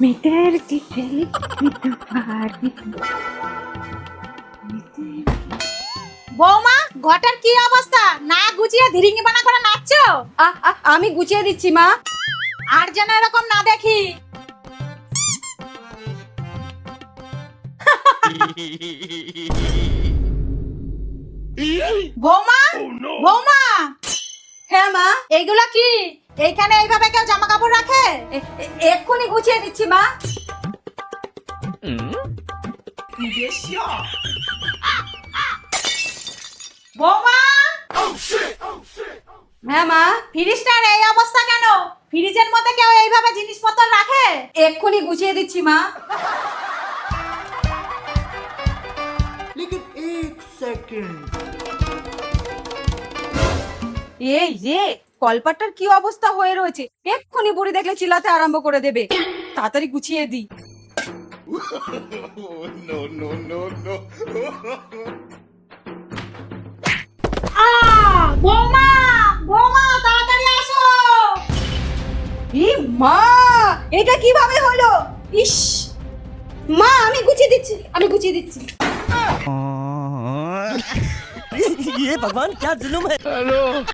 Metre কিটেল বিদ্যুৎ পার বৌমা ঘটার কি অবস্থা? না গুছিয়ে ধিরিঙ্গি বানা করে নাচছো? আমি গুছিয়ে দিচ্ছি মা। আর যেন এরকম না দেখি। বৌমা বৌমা। হ্যাঁ মা। এইগুলা কি? এইখানে এইভাবে কেউ জামা কাপড় রাখে এক্ষুনি গুছিয়ে দিচ্ছি মা। বৌমা! হ্যাঁ মা। ফ্রিজটার এই অবস্থা কেন? ফ্রিজের মধ্যে কেউ এইভাবে জিনিসপত্র রাখে? এক্ষুনি গুছিয়ে দিচ্ছি মা। এই যে কলপাটার কি অবস্থা হয়ে রয়েছে এক্ষুনি বুড়ি দেখলে চিল্লাতে আরম্ভ করে দেবে তাড়াতাড়ি গুছিয়ে দি আহ, বৌমা বৌমা তাড়াতাড়ি আসো ই মা এটা কিভাবে হলো ইস মা আমি গুছিয়ে দিচ্ছি আমি গুছিয়ে দিচ্ছি ये भगवान क्या जुलुम है